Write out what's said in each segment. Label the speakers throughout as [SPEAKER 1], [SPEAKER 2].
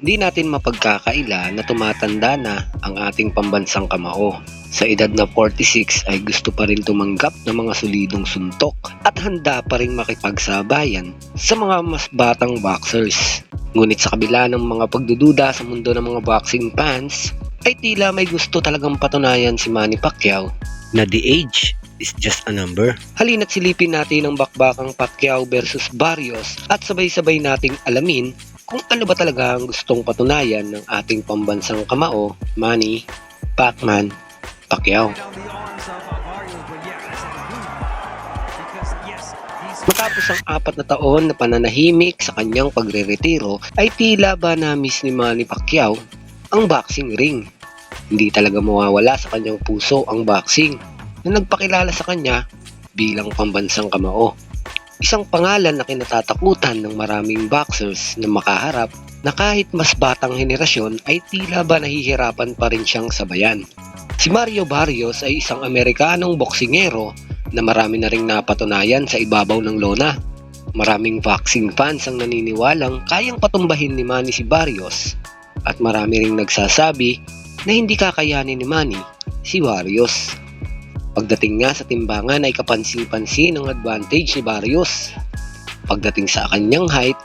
[SPEAKER 1] Hindi natin mapagkakaila na tumatanda na ang ating pambansang kamao. Sa edad na 46 ay gusto pa rin tumanggap ng mga solidong suntok at handa pa rin makipagsabayan sa mga mas batang boxers. Ngunit sa kabila ng mga pagdududa sa mundo ng mga boxing fans, ay tila may gusto talagang patunayan si Manny Pacquiao na the age is just a number. Halina't silipin natin ang bakbakang Pacquiao versus Barrios at sabay-sabay nating alamin kung ano ba talaga ang gustong patunayan ng ating pambansang kamao, Manny Pacman Pacquiao. Matapos ang apat na taon na pananahimik sa kanyang pagre-retiro, ay tila ba na-miss ni Manny Pacquiao ang boxing ring. Hindi talaga mawawala sa kanyang puso ang boxing na nagpakilala sa kanya bilang pambansang kamao. Isang pangalan na kinatatakutan ng maraming boxers na makaharap na kahit mas batang henerasyon ay tila ba nahihirapan pa rin siyang sabayan. Si Mario Barrios ay isang Amerikanong boksingero na marami na ring napatunayan sa ibabaw ng lona. Maraming boxing fans ang naniniwalang kayang patumbahin ni Manny si Barrios at marami ring nagsasabi na hindi kakayanin ni Manny si Barrios. Pagdating nga sa timbangan ay kapansin-pansin ang advantage ni Barrios. Pagdating sa kanyang height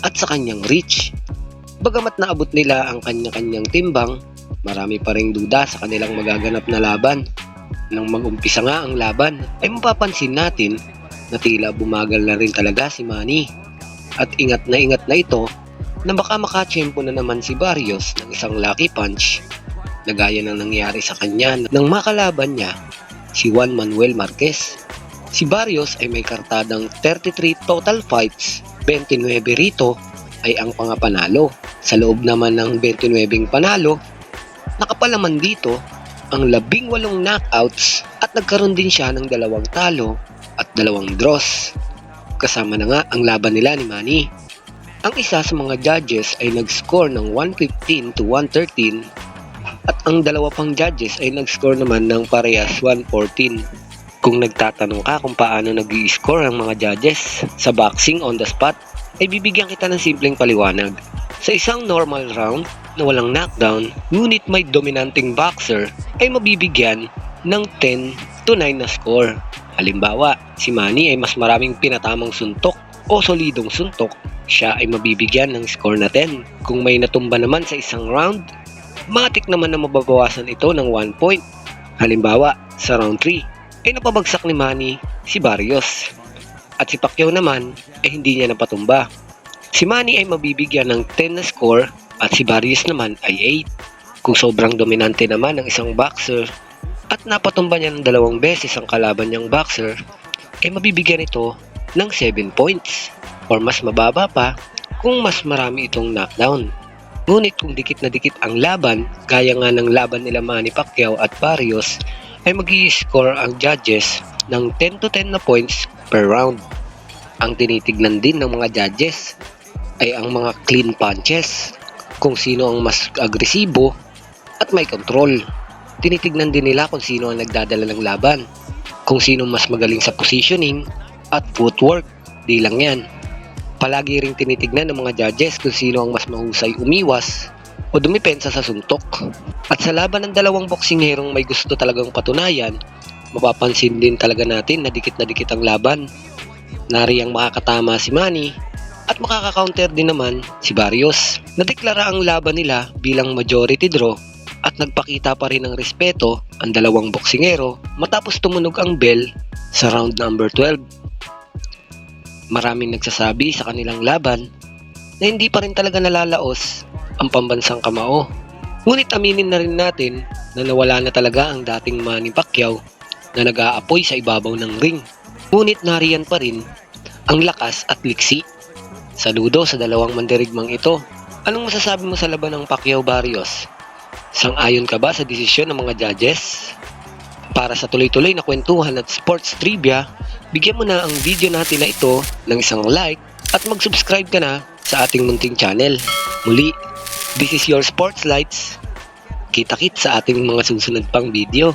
[SPEAKER 1] at sa kanyang reach. Bagamat naabot nila ang kanya-kanyang timbang, marami pa ring duda sa kanilang magaganap na laban. Nang mag-umpisa nga ang laban, ay mapapansin natin na tila bumagal na rin talaga si Manny. At ingat na ingat na ito na baka makachempo na naman si Barrios ng isang lucky punch na gaya ng nangyari sa kanya nang makalaban niya si Juan Manuel Marquez. Si Barrios ay may kartadang 33 total fights, 29 rito ay ang pangapanalo. Sa loob naman ng 29 panalo, nakapalaman dito ang 18 knockouts at nagkaroon din siya ng dalawang talo at dalawang draws. Kasama na nga ang laban nila ni Manny. Ang isa sa mga judges ay nag-score ng 115 to 113 at ang dalawa pang judges ay nag-score naman ng parehas 114. Kung nagtatanong ka kung paano nag score ang mga judges sa boxing on the spot, ay bibigyan kita ng simpleng paliwanag. Sa isang normal round na walang knockdown, ngunit may dominanting boxer, ay mabibigyan ng 10 to 9 na score. Halimbawa, si Manny ay mas maraming pinatamang suntok o solidong suntok, siya ay mabibigyan ng score na 10. Kung may natumba naman sa isang round, matik naman na mababawasan ito ng 1 point. Halimbawa, sa round 3, ay napabagsak ni Manny si Barrios. At si Pacquiao naman ay hindi niya napatumba. Si Manny ay mabibigyan ng 10 na score at si Barrios naman ay 8. Kung sobrang dominante naman ng isang boxer at napatumba niya ng dalawang beses ang kalaban niyang boxer, ay mabibigyan ito ng 7 points or mas mababa pa kung mas marami itong knockdown. Ngunit kung dikit na dikit ang laban, gaya nga ng laban nila Manny Pacquiao at Barrios, ay mag score ang judges ng 10 to 10 na points per round. Ang tinitignan din ng mga judges ay ang mga clean punches, kung sino ang mas agresibo at may control. Tinitignan din nila kung sino ang nagdadala ng laban, kung sino mas magaling sa positioning at footwork. Di lang yan. Palagi ring tinitignan ng mga judges kung sino ang mas mahusay umiwas o dumipensa sa suntok. At sa laban ng dalawang boksingerong may gusto talagang patunayan, mapapansin din talaga natin na dikit na dikit ang laban. Nari ang makakatama si Manny at makaka-counter din naman si Barrios. Nadeklara ang laban nila bilang majority draw at nagpakita pa rin ng respeto ang dalawang boksingero matapos tumunog ang bell sa round number 12. Maraming nagsasabi sa kanilang laban na hindi pa rin talaga nalalaos ang pambansang kamao. Ngunit aminin na rin natin na nawala na talaga ang dating Manny Pacquiao na nag-aapoy sa ibabaw ng ring. Ngunit nariyan pa rin ang lakas at liksi. Saludo sa dalawang mandirigmang ito. Anong masasabi mo sa laban ng Pacquiao Barrios? Sang-ayon ka ba sa desisyon ng mga judges? Para sa tuloy-tuloy na kwentuhan at sports trivia, bigyan mo na ang video natin na ito ng isang like at mag-subscribe ka na sa ating munting channel. Muli, this is your Sports Lights. Kita-kit sa ating mga susunod pang video.